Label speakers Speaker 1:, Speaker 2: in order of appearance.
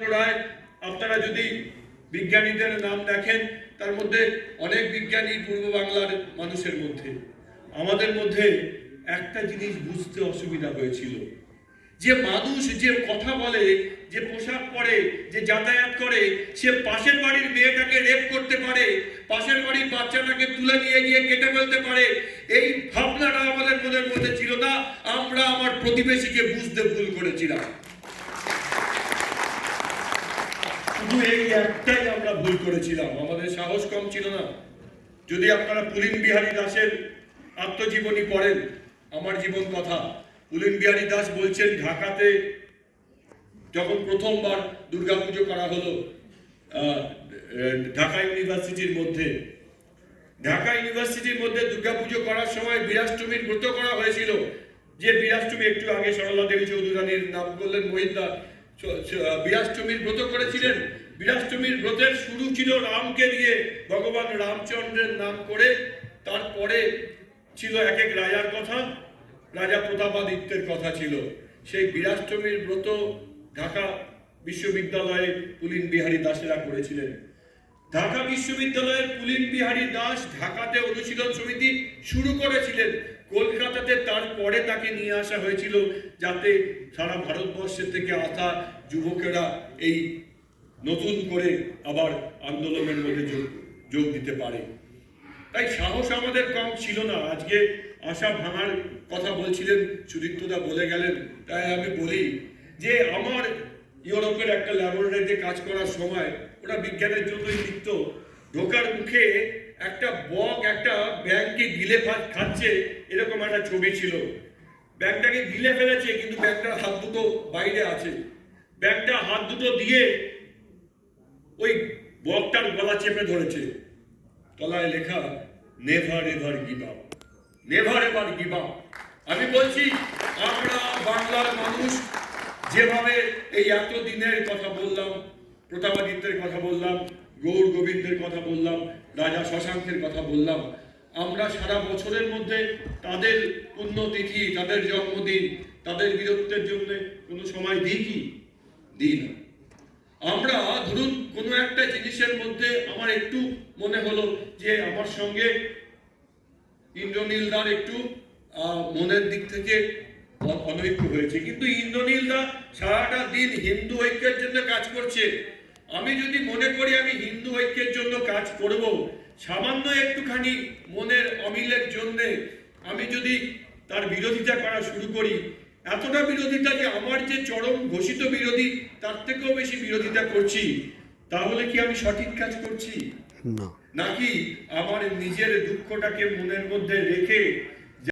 Speaker 1: আপনারা যদি বিজ্ঞানীদের নাম দেখেন, তার মধ্যে অনেক বিজ্ঞানী পূর্ব বাংলার মানুষের মধ্যে। আমাদের মধ্যে একটা জিনিস বুঝতে অসুবিধা হয়েছিল। যে মানুষ যে কথা বলে, যে পোশাক পরে, যে যাতায়াত করে, সে পাশের বাড়ির মেয়েটাকে রেপ করতে পারে, পাশের বাড়ির বাচ্চাটাকে তুলে নিয়ে গিয়ে কেটে ফেলতে পারে, এই ভাবনাটা আমাদের মনের মধ্যে ছিল না। আমরা আমার প্রতিবেশীকে বুঝতে ভুল করেছিলাম। শুধু এই একটাই আমরা ভুল করেছিলাম। আমাদের সাহস কম ছিল না। যদি আপনারা পুলিন বিহারী দাসের আত্মজীবনী পড়েন, আমার জীবন কথা। পুলিন বিহারী দাস বলছেন, ঢাকাতে যখন প্রথমবার দুর্গাপুজো করা হলো ঢাকা ইউনিভার্সিটির মধ্যে, ঢাকা ইউনিভার্সিটির মধ্যে দুর্গাপুজো করার সময় বীরাষ্টমীর ব্রত করা হয়েছিল। যে বীরাষ্টমী একটু আগে সরলা দেবী চৌধুরানীর নাম করলেন মহিন্দা বীরাষ্টমীর ব্রত করেছিলেন। বীরাষ্টমীর ব্রতের শুরু ছিল রামকে দিয়ে ভগবান রামচন্দ্রের নাম করে তারপরে ছিল এক এক রাজার কথা। রাজা প্রতাপাদিত্যের কথা ছিল। সেই বীরাষ্টমীর ব্রত ঢাকা বিশ্ববিদ্যালয়ে পুলিন বিহারী দাসেরা করেছিলেন। ঢাকা বিশ্ববিদ্যালয়ের পুলিন বিহারী দাস ঢাকাতে অনুশীলন সমিতি শুরু করেছিলেন। কলকাতাতে তারপরে তাকে নিয়ে আসা হয়েছিল যাতে সারা ভারতবর্ষের থেকে আসা যুবকেরা এই নতুন করে আবার আন্দোলনের মধ্যে যোগ যোগ দিতে পারে। তাই সাহস আমাদের কম ছিল না। আজকে আশা ভাঙার কথা বলছিলেন, সুদীপ্তদা বলে গেলেন, তাই আমি বলি যে আমার ইউরোপের একটা ল্যাবরেটরিতে কাজ করার সময় ওরা বিজ্ঞানের জন্যই লিখত, ঢোকার মুখে একটা বক একটা ব্যাংকে গিলে খাচ্ছে, এরকম একটা ছবি ছিল। ব্যাংকটাকে গিলে ফেলেছে, কিন্তু ব্যাংকটার হাত দুটো বাইরে আছে। ব্যাংকটা হাত দুটো দিয়ে ওই বকটার গলা চেপে ধরেছে। তলায় লেখা never ever give never ever give আমি বলছি, আমরা বাংলার মানুষ, যেভাবে এই এত দিনের কথা বললাম, প্রতাপাদিত্যের কথা বললাম গৌর গোবিন্দের কথা বললাম, রাজা শশাঙ্কের কথা বললাম। আমরা সারা বছরের মধ্যে তাদের পুণ্যতিথি, তাদের জন্মদিন, তাদের বীরত্বের জন্য কোনো সময় দিই কি? দিই না। আমরা ধরুন কোনো একটা জিনিসের মধ্যে আমার একটু মনে হলো যে আমার সঙ্গে ইন্দ্রনীলদার একটু মনের দিক থেকে অনৈক্য হয়েছে। কিন্তু ইন্দ্রনীলদা সারাটা দিন হিন্দু ঐক্যের জন্য কাজ করছে। আমি যদি মনে করি আমি হিন্দু ঐক্যের জন্য কাজ করব সামান্য একটুখানি মনের অমিলের জন্যে আমি যদি তার বিরোধিতা করা শুরু করি এতটা বিরোধিতা যে আমার যে চরম ঘোষিত বিরোধী তার থেকেও বেশি বিরোধিতা করছি তাহলে কি আমি সঠিক কাজ করছি? নাকি আমার নিজের দুঃখটাকে মনের মধ্যে রেখে